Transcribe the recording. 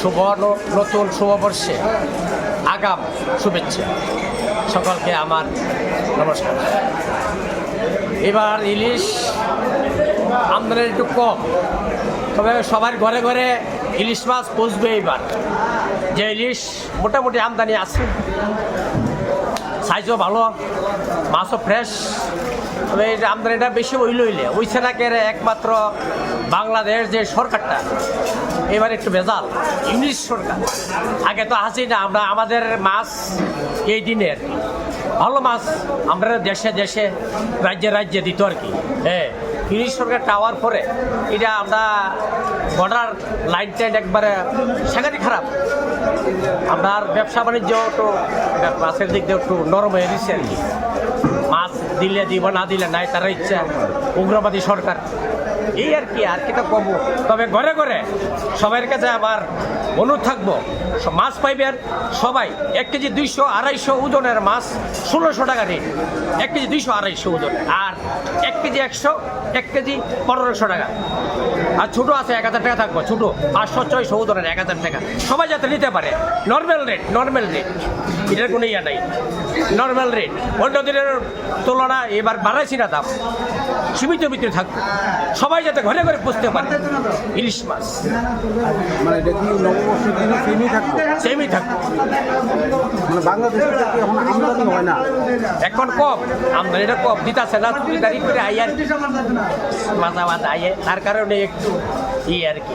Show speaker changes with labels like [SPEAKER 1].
[SPEAKER 1] শুভ নতুন শুভবর্ষে, আগাম শুভেচ্ছা। সকলকে আমার নমস্কার। এবার ইলিশ আমদানি একটু কম, তবে সবার ঘরে ঘরে ইলিশ মাছ পচবে এবার যে ইলিশ মোটামুটি আমদানি আছে সাইজও ভালো, মাছও ফ্রেশ তবে এই আমদানিটা বেশি হইল হইলে ওইছে না কেরে একমাত্র বাংলাদেশ যে সরকারটা এবার একটু ভেজাল। ইংলিশ সরকার। আগে তো হাসি না, আমরা আমাদের মাছ এই দিনের। ভালো মাছ আমরা দেশে দেশে, রাজ্যে রাজ্যে দিত আর কি। হ্যাঁ ইংলিশ সরকার টাওয়ার পরে এটা আমরা বর্ডার লাইন টাইন একবারে সাংঘাতিক খারাপ। আপনার ব্যবসা বাণিজ্য একটু মাছের দিক দিয়ে একটু নরম হয়ে দিচ্ছে আর কি। মাছ দিলে দিব, না দিলে নাই, তার ইচ্ছা। উগ্রবাদী সরকার। এই আর কি আর কি তো কমু তবে ঘরে ঘরে সবার কাছে আবার অনুরোধ থাকব মাছ পাইবেন সবাই, এক কেজি দুইশো আড়াইশো ওজনের মাছ, ষোলোশো টাকা রেট। এক কেজি দুইশো আড়াইশো ওজন, আর এক কেজি একশো, এক কেজি পনেরোশো টাকা। আর ছোটো আছে এক হাজার টাকা থাকব, ছোটো পাঁচশো, ছয়শো ওজনের এক হাজার টাকা। সবাই যাতে নিতে পারে, নর্মাল রেট নর্মাল রেট। এটার কোনো ইয়া নাই। নর্মাল রেট অন্য দিনের তুলনা এবার বাড়াইছি না দাম। সীমিত ভিতরে থাকবে সবাই যাতে ঘরে ঘরে পুষতে পারে। ইলিশ মাছ।
[SPEAKER 2] মানে সেমই থাকবে
[SPEAKER 1] সেমই থাকবে
[SPEAKER 2] মানে এখন
[SPEAKER 1] কম। আমদানিটা কম। দিতাছে না চুরিদারি করে আই আর মাথা মাথা আইয়ে। তার কারণে একটু ই আর কি।